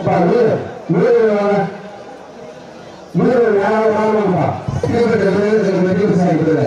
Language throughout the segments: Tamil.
அப்பா வீடு வீடு வாங்க. வீடு யாராவது வாங்கப்பா? கீழ்பட்ட வீடு வெற்றி விவசாயிக்கிறது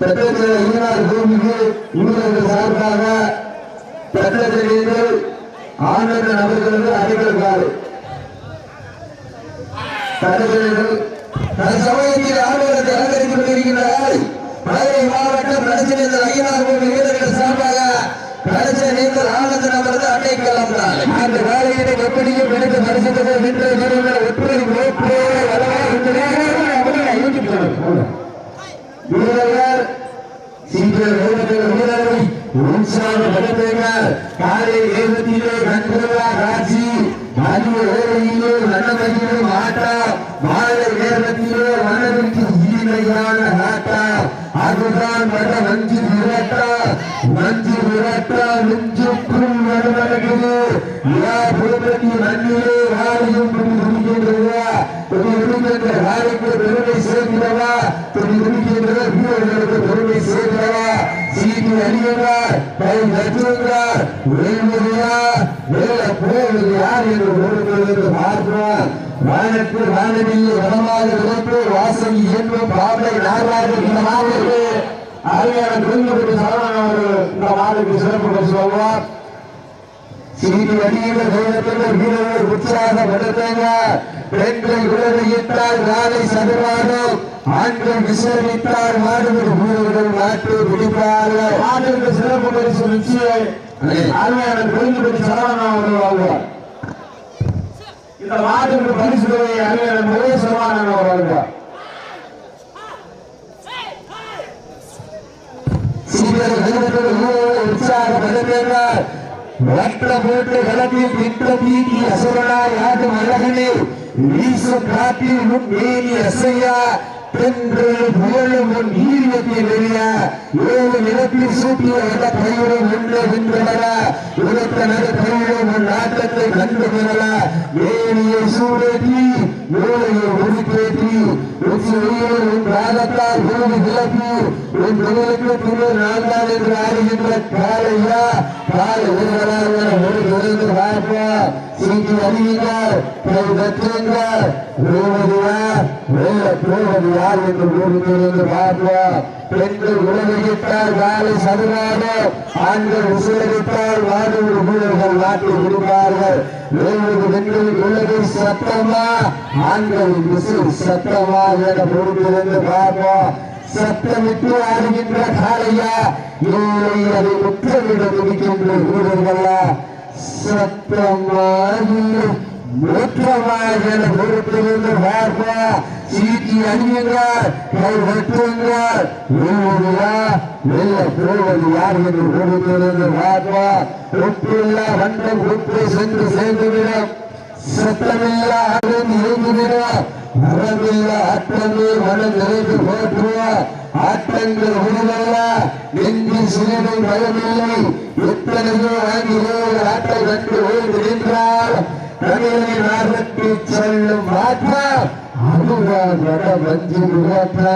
பெற்றத்தில் ஈனார் பூமிக்கு இவர்கள் சார்பாக பெற்றத்தில் ஆனந்த நபர்களுக்கு அறிவிக்கிறார் காலை சமயத்தில் ஆளுநருக்கு அலங்கரித்துக் கொண்டிருக்கிறார்கள் மதுரை மாவட்டம் பிரச்சனை ஐயனார் கோவில் வீரர்கள் சார்பாக அந்த வேலையினை எப்படியும் எடுத்து பரிசுத்ததை நின்று நிறுவன ஒற்றுமை நோக்கே வீரர்கள் சீக்கிரம் வீரர்கள் வீரர்கள் உற்சாக படுத்துங்கள் காலை ஏகத்திலே கண்டுவா காட்சி மதிய வனமதியிலே ஆட்டா மாலை நேரத்திலே வனவிற்கு இனிமையான ஆட்டா அதுதான் வர மஞ்சு விரட்டா. மஞ்சு விரட்டா நெஞ்சுக்குள் வருவதற்கு யா புலப்பட்டி மண்ணிலே வாரியும் துணி துணிக்கின்றதா துணி வாரிக்கு பெருமை சேர்க்கிறவா துணி துணிக்கின்ற வீரர்களுக்கு பெருமை சேர்க்கிறவா சீட்டி அணியுங்கள் கை நட்டுங்கள் யார் என்று உணர்வுகளுக்கு பார்க்கிறார் வானத்து வானவில் வனமாக விளைப்பு வாசல் இயல்பு பாவை நாராக இந்த மாதிரி அருமையான குடும்பத்துக்கு சரவணன் இந்த மாதிரி சிறப்பு சொல்வார். சிறிது அடியுங்கள் வேலத்தில் வீரர்கள் உற்சாக வளர்த்தாங்க. பெண்கள் விளைவிட்டால் நாளை சதுராடும் ஆண்கள் விசாரித்தால் மாடுகள் வீரர்கள் நாட்டு பிடிப்பார்கள். ஆண்களுக்கு சிறப்பு பரிசு நிச்சயம். அருமையான குடும்பத்துக்கு சரவணன் அவர்கள் வாழ்வார். இந்த மாட்டுக்கு பரிசு தொகையை அருமையான மகேஸ்வரமான வருவார் வட்ட போட்டு களத்தில் நின்ற பீதி அசுரனாய் ஆடும் அழகனே. வீசு காட்டில் முன் மேலி அசையா. தென்றல் புகழும் உன் வெளிய ஏழு நிலத்தில் சூட்டிய எட கையுடன் நின்று நின்றவர உலத்த நட கையுடன் உன் நாட்டத்தை கண்டு பெறல ஏனியை சூடேற்றி மூளையை ஒதுக்கேற்றி உச்சி உயிரை உன் ராகத்தால் பூமி விலக்கி உன் தொழிலுக்கு துணை நான் என்று ஆடுகின்ற காலையா காலை ஒருவராக ஒரு தொடர்ந்து பார்ப்பா. சீட்டி கை தட்டுங்கள் ரோமதியா யார் என்று கூறுகிறது பார்ப்பா பெண்கள் உலகிட்டால் வேலை சதுராடு ஆண்கள் உசுரகிட்டால் வாடுவது வீரர்கள் நாட்டை கொடுப்பார்கள் வேவது பெண்கள் உலகை சத்தமா ஆண்கள் விசு சத்தமா என பொறுத்திருந்து பார்ப்போம் சத்தமிட்டு ஆடுகின்ற காளையா இல்லை அதை முற்றமிட துடிக்கின்ற வீரர்களா மூற்றமாக பொறுப்பிலிருந்து பார்ப்பா. சீட்டி அணியுங்கள் கை வெட்டுங்கள். வெல்வதுயா வெல்ல போவது யார் என்று பொறுப்பிலிருந்து பார்ப்பா. ஒப்புள்ள வண்டம் ஒப்பு சென்று சேர்ந்துவிடும். சத்தமில்லா அகன் இருந்துவிடும் மரமில்ல ஆட்டமே மனம் நிறைந்து போற்றுவோம் ஆட்டங்கள் உணவல்ல நெஞ்சு சிறிது பயமில்லை. எத்தனையோ ஆங்கிலேய ஆட்டை கண்டு ஓய்ந்து நின்றால் தமிழை நாகத்தை செல்லும் மாற்றா அதுதான் வட மஞ்சு முகத்தா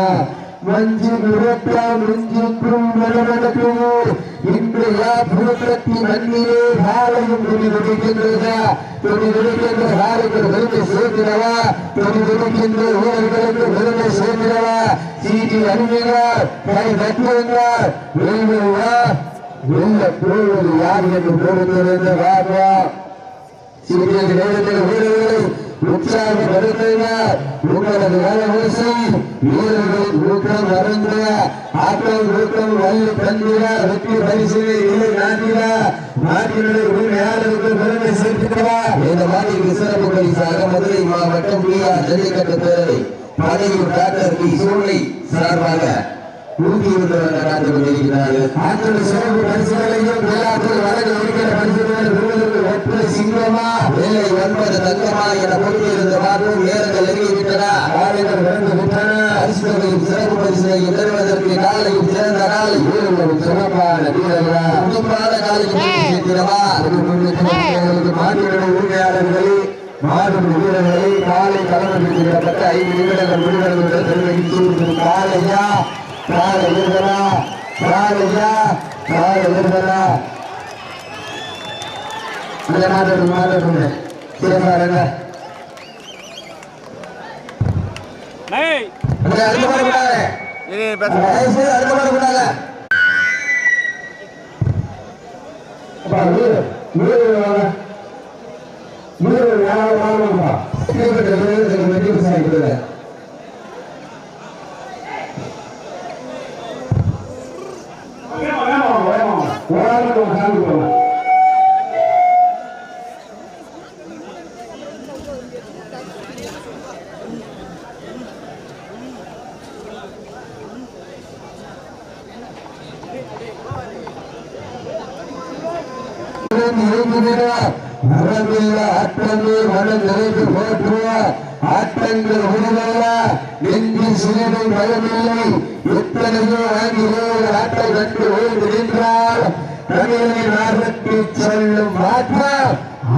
மஞ்சு முகத்தா நெஞ்சுக்கும் வடவடக்குமோ இன்று யாபுரத்தி மண்ணிலே காலையும் துணி துடிக்கின்றதா துணி துடிக்கின்ற காலைக்கு பெருமை சேர்க்கிறவா துணி துடிக்கின்ற வீரர்களுக்கு பெருமை சேர்க்கிறவா சீட்டி அணிகிறார் கை தட்டுகிறார் வெல்லுவா வெல்ல போவது யார் என்று பொறுத்திருந்த வார்வா சீட்டியது நேரத்தில் வீரர்களை உற்சாகப்படுத்தினார் உங்களது ஓசை வீரர்கள் ஊக்கம் மறந்த ஆக்கம் ஊக்கம் வல்லு தந்திர வெற்றி பரிசிலை இலை நாட்டினா நாட்டினுடைய உரிமையாளருக்கு பெருமை சேர்த்துக்கவா இந்த மாதிரி சிறப்பு பரிசாக மதுரை மாவட்டம் பி ஜல்லிக்கட்டு பேரவை படையூர் டாக்டர் பி சூளை சார்பாக ஊட்டியுள்ளவர்கள் காத்து கொண்டிருக்கிறார்கள். ஆற்றல் சிறப்பு பரிசுகளையும் விழாக்கள் வழங்க இருக்கிற பரிசுகள் விருதுகள் ஒற்றை சிங்கமா? வேலை ஒன்பது தங்கமா என பொறுத்திருந்த மாற்றம் நேரங்கள் நெருங்கிவிட்டன காலைகள் விளந்து விட்டன பரிசுகளையும் சிறப்பு பரிசுகளையும் பெறுவதற்கு காலையும் சிறந்த காலை வீரர்களும் சிறப்பான வீரர்களா? புதுப்பான காலையும் சேர்க்கிறவா மாநில உரிமையாளர்களே வீரர்களை காலை கலந்து ஐந்து நிமிடங்கள் விடுதலை காலையா காலை வீரர்களா காலையா காலை வீரர்களா அந்த மாதம் சேஃபாருங்க ஏய். அந்த அடுத்த பேச. தயவுசெய்து அடுத்த மாதம் விடாத அப்பா வீடு வீடு மரபில்ல ஆற்றமே மனம் நிறைந்து போற்றுவ ஆட்டங்கள் உருவல்ல நெஞ்சு சிறிது பயமில்லை. எத்தனையோ ஆங்கிலேய ஆட்டை கண்டு ஓய்ந்து நின்றால் தமிழை நாகத்தை செல்லும் மாற்றா.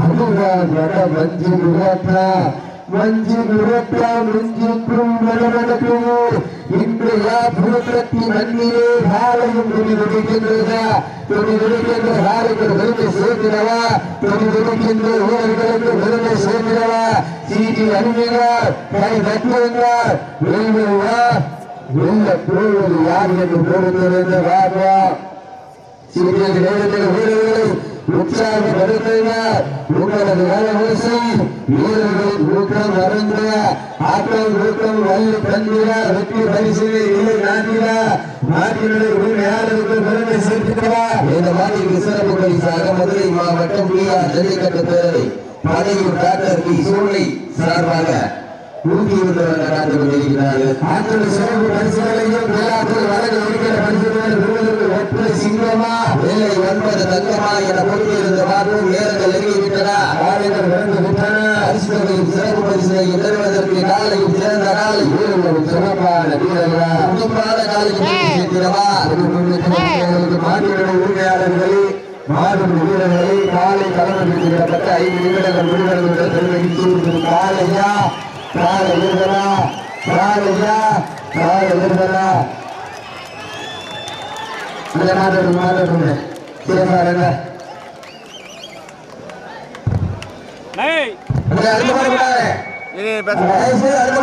அதுவா வட மஞ்சு முகத்தா மஞ்சு நிறத்தால் நெஞ்சுக்கும் மனமடக்குமோ இன்று யாபூத்தத்தின் மண்ணிலே காலையும் துணி துடிக்கின்றதா? துணி துடிக்கின்ற காலைகள் விரும்பி சேர்க்கிறவா? துணி துடிக்கின்ற ஊழல்களுக்கு விரும்பி சேர்க்கிறவா? சீட்டி அணிகிறார் கை தட்டுகிறார். வெல்லுவா வெல்ல போவது யார் என்று பொறுத்திருந்து வார்வா சிறிய நேரத்தில் வீரர்களை உற்சாகப்படுத்தினார் உங்களது ஓசை வீரர்கள் ஊக்கம் மறந்த ஆக்கம் ஊக்கம் வல்லு தந்திர வெற்றி பரிசிலை இலை நாட்டினா நாட்டினுடைய உரிமையாளருக்கு பெருமை சேர்த்துக்கவா? இந்த மாதிரி சிறப்பு பரிசாக மதுரை மாவட்டம் பிஆர் ஜல்லிக்கட்டு பேரவை படையூர் டாக்டர் பி. சூளை சார்பாக ஊட்டியுள்ளவர்கள் காத்து கொண்டிருக்கிறார்கள் ஆற்றல் சிறப்பு பரிசுகளையும் விழாக்கள் வழங்க இருக்கிற பரிசுகள் விருதுகள் ஒற்றை சிங்கமா வேலை ஒன்பது தங்கமா என பொறுத்திருந்த மாற்றம் நேரங்கள் நெருங்கிவிட்டன காலைகள் விளந்து விட்டன பரிசுகளையும் சிறப்பு பரிசுகளையும் பெறுவதற்கு காலையும் சிறந்த காலை வீரர்களும் சிறப்பான வீரர்களா உரிமையாளர்களே வீரர்களை காலை கலந்து ஐந்து நிமிடங்கள் விடுதலை காலையா காலை வீரர்களா காலையா காலை வீரர்களா அந்த மாதம் சேஃபாருங்க ஏய் அந்த அடுத்த பேச தயவுசெய்து அடுத்த